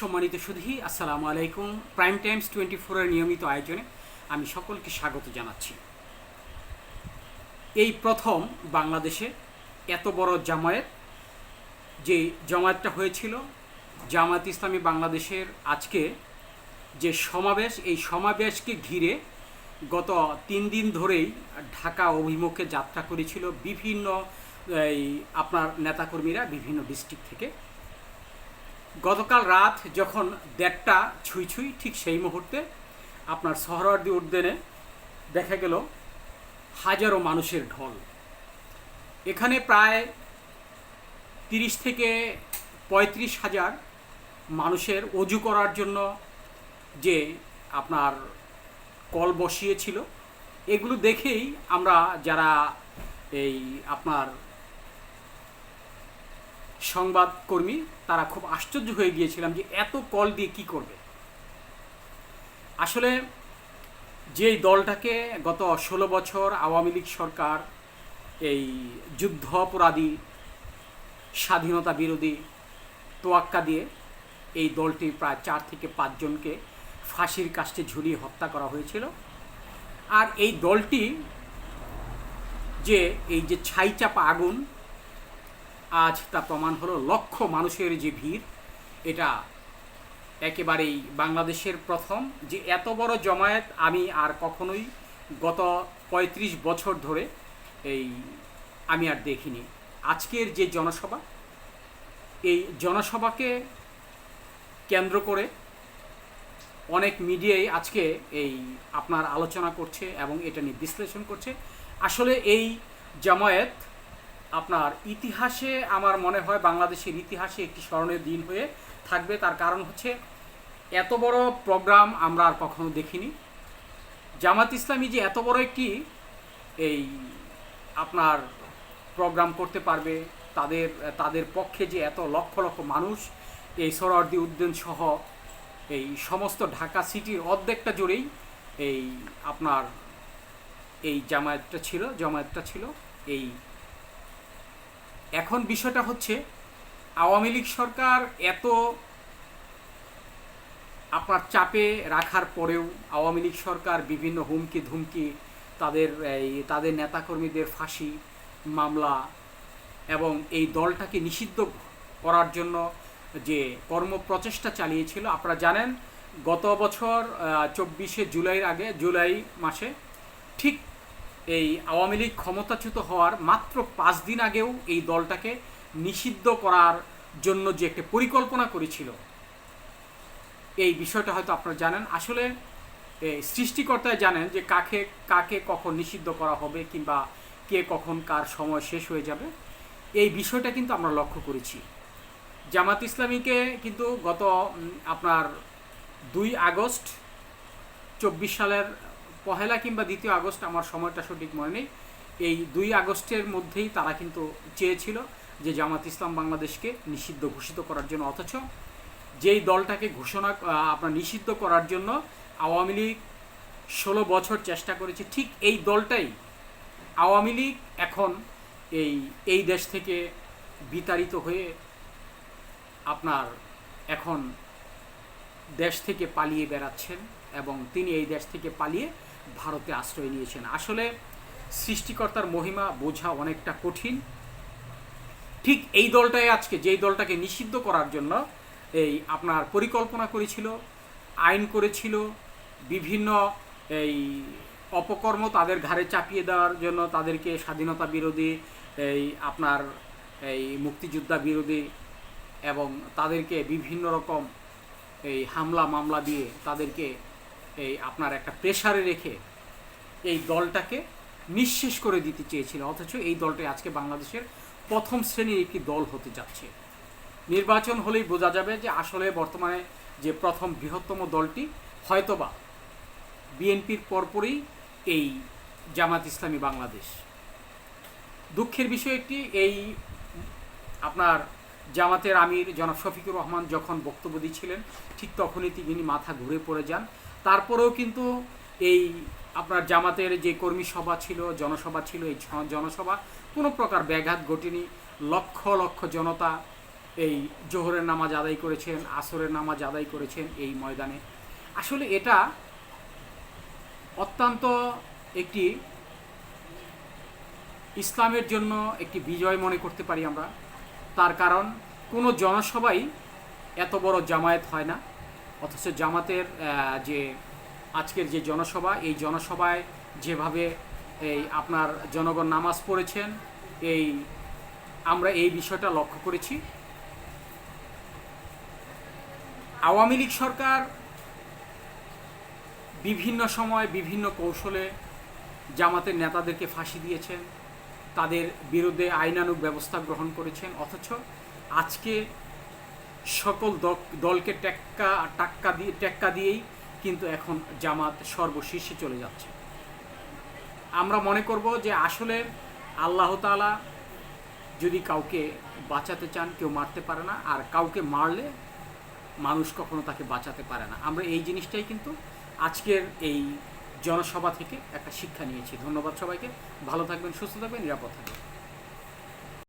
সম্মানিত সুধী, আসসালামু আলাইকুম। প্রাইম টাইমস টোয়েন্টি ফোরের নিয়মিত আয়োজনে আমি সকলকে স্বাগত জানাচ্ছি। এই প্রথম বাংলাদেশে এত বড় জামায়াত, যে জামায়াতটা হয়েছিল, জামায়াত ইসলামী বাংলাদেশের আজকে যে সমাবেশ, এই সমাবেশকে ঘিরে গত তিন দিন ধরেই ঢাকা অভিমুখে যাত্রা করেছিল বিভিন্ন, এই আপনার নেতাকর্মীরা বিভিন্ন ডিস্ট্রিক্ট থেকে। গতকাল রাত যখন দেড়টা ছুঁই ছুঁই, ঠিক সেই মুহূর্তে আপনার সহরার্দি উদ্যানে দেখা গেল হাজারো মানুষের ঢল। এখানে প্রায় তিরিশ থেকে পঁয়ত্রিশ হাজার মানুষের অজু করার জন্য যে আপনার কল বসিয়েছিল, এগুলো দেখেই আমরা যারা এই আপনার সংবাদকর্মী, তারা খুব আশ্চর্য হয়ে গিয়েছিলাম যে এত কল দিয়ে কি করবে। আসলে যেই দলটাকে গত ষোলো বছর আওয়ামী লীগ সরকার, এই যুদ্ধ অপরাধী স্বাধীনতা বিরোধী তোয়াক্কা দিয়ে এই দলটি প্রায় চার থেকে পাঁচজনকে ফাঁসির কাস্টে ঝুলিয়ে হত্যা করা হয়েছিল। আর এই দলটি যে এই যে ছাইচাপা আগুন আজ তা প্রমাণ হলো লক্ষ মানুষের যে ভিড়। এটা একেবারেই বাংলাদেশের প্রথম যে এত বড় জমায়েত আমি আর কখনোই গত ৩৫ বছর ধরে এই আমি আর দেখিনি। আজকের যে জনসভা, এই জনসভাকে কেন্দ্র করে অনেক মিডিয়াই আজকে এই আপনার আলোচনা করছে এবং এটা নিয়ে বিশ্লেষণ করছে। আসলে এই জামায়াত আপনার ইতিহাসে আমার মনে হয় বাংলাদেশের ইতিহাসে একটি স্মরণীয় দিন হয়ে থাকবে। তার কারণ হচ্ছে এত বড় প্রোগ্রাম আমরা আর কখনো দেখিনি। জামাত ইসলামী যে এত বড় একটি এই আপনার প্রোগ্রাম করতে পারবে, তাদের তাদের পক্ষে যে এত লক্ষ লক্ষ মানুষ, এই সরওয়ার্দী উদ্যান সহ এই সমস্ত ঢাকা সিটির অর্ধেকটা জুড়েই এই আপনার এই জামায়াতটা ছিল জামায়াতটা ছিল এই এখন বিষয়টা হচ্ছে, আওয়ামী লীগ সরকার এত আপনার চাপে রাখার পরেও আওয়ামী লীগ সরকার বিভিন্ন হুমকি ধুমকি তাদের, এই তাদের নেতাকর্মীদের ফাঁসি মামলা এবং এই দলটাকে নিষিদ্ধ করার জন্য যে কর্মপ্রচেষ্টা চালিয়েছিল, আপনারা জানেন গত বছর চব্বিশে জুলাইয়ের আগে, জুলাই মাসে ঠিক এই আওয়ামী লীগ ক্ষমতাচ্যুত হওয়ার মাত্র পাঁচ দিন আগেও এই দলটাকে নিষিদ্ধ করার জন্য যে একটা পরিকল্পনা করেছিল। এই বিষয়টা হয়তো আপনারা জানেন। আসলে সৃষ্টিকর্তায় জানেন যে কাকে কাকে কখন নিষিদ্ধ করা হবে কিংবা কে কখন কার সময় শেষ হয়ে যাবে। এই বিষয়টা কিন্তু আমরা লক্ষ্য করেছি। জামাত ইসলামীকে কিন্তু গত আপনার দুই আগস্ট চব্বিশ সালের পহেলা কিংবা দ্বিতীয় আগস্ট আমার সময়টা সঠিক মনে নেই। এই দুই আগস্টের মধ্যেই তারা কিন্তু চেয়েছিল যে জামাত ইসলাম বাংলাদেশকে নিষিদ্ধ ঘোষিত করার জন্য, অথচ যেই দলটাকে ঘোষণা আপনার নিষিদ্ধ করার জন্য আওয়ামী লীগ ষোলো বছর চেষ্টা করেছে, ঠিক এই দলটাই আওয়ামী লীগ এখন এই এই দেশ থেকে বিতাড়িত হয়ে আপনার এখন দেশ থেকে পালিয়ে বেড়াচ্ছেন এবং তিনি এই দেশ থেকে পালিয়ে ভারতে আশ্রয় নিয়েছেন। আসলে সৃষ্টিকর্তার মহিমা বোঝা অনেকটা কঠিন। ঠিক এই দলটাই আজকে, যেই দলটাকে নিষিদ্ধ করার জন্য এই আপনার পরিকল্পনা করেছিল, আইন করেছিল, বিভিন্ন এই অপকর্ম তাদের ঘাড়ে চাপিয়ে দেওয়ার জন্য তাদেরকে স্বাধীনতা বিরোধী, এই আপনার এই মুক্তিযোদ্ধা বিরোধী এবং তাদেরকে বিভিন্ন রকম এই হামলা মামলা দিয়ে তাদেরকে এই আপনার একটা প্রেশারে রেখে এই দলটাকে নিঃশেষ করে দিতে চেয়েছিল। অথচ এই দলটাই আজকে বাংলাদেশের প্রথম শ্রেণির একটি দল হতে যাচ্ছে। নির্বাচন হলেই বোঝা যাবে যে আসলে বর্তমানে যে প্রথম বৃহত্তম দলটি, হয়তোবা বিএনপির পরপরই এই জামাত ইসলামী বাংলাদেশ। দুঃখের বিষয় একটি, এই আপনার জামাতের আমির জনাব শফিকুর রহমান যখন বক্তব্য দিচ্ছিলেন, ঠিক তখনই তিনি মাথা ঘুরে পড়ে যান। তারপরেও কিন্তু এই আপনার জামাতের যে কর্মী সভা ছিল, জনসভা ছিল, এই জনসভা, কোনো প্রকার ব্যাঘাত ঘটেনি। লক্ষ লক্ষ জনতা এই জোহরের নামাজ আদায় করেছেন, আসরের নামাজ আদায় করেছেন এই ময়দানে। আসলে এটা অত্যন্ত একটি ইসলামের জন্য একটি বিজয় মনে করতে পারি আমরা। তার কারণ, কোনো জনসভাই এত বড় জামায়াত হয় না। অথচ জামাতের যে আজকের যে জনসভা, এই জনসভায় যেভাবে এই আপনার জনগণ নামাজ পড়েছেন, এই আমরা এই বিষয়টা লক্ষ্য করেছি। আওয়ামী লীগ সরকার বিভিন্ন সময় বিভিন্ন কৌশলে জামাতের নেতাদেরকে ফাঁসি দিয়েছেন, তাদের বিরুদ্ধে আইনানুগ ব্যবস্থা গ্রহণ করেছেন, অথচ আজকে সকল দলকে টেক্কা, টাক্কা দিয়ে টেক্কা দিয়েই কিন্তু এখন জামাত সর্বশীর্ষে চলে যাচ্ছে। আমরা মনে করব যে আসলে আল্লাহ তাআলা যদি কাউকে বাঁচাতে চান, কেউ মারতে পারে না। আর কাউকে মারলে মানুষ কখনো তাকে বাঁচাতে পারে না। আমরা এই জিনিসটাই কিন্তু আজকের এই জনসভা থেকে একটা শিক্ষা নিয়েছি। ধন্যবাদ সবাইকে। ভালো থাকবেন, সুস্থ থাকবেন, নিরাপদ থাকবেন।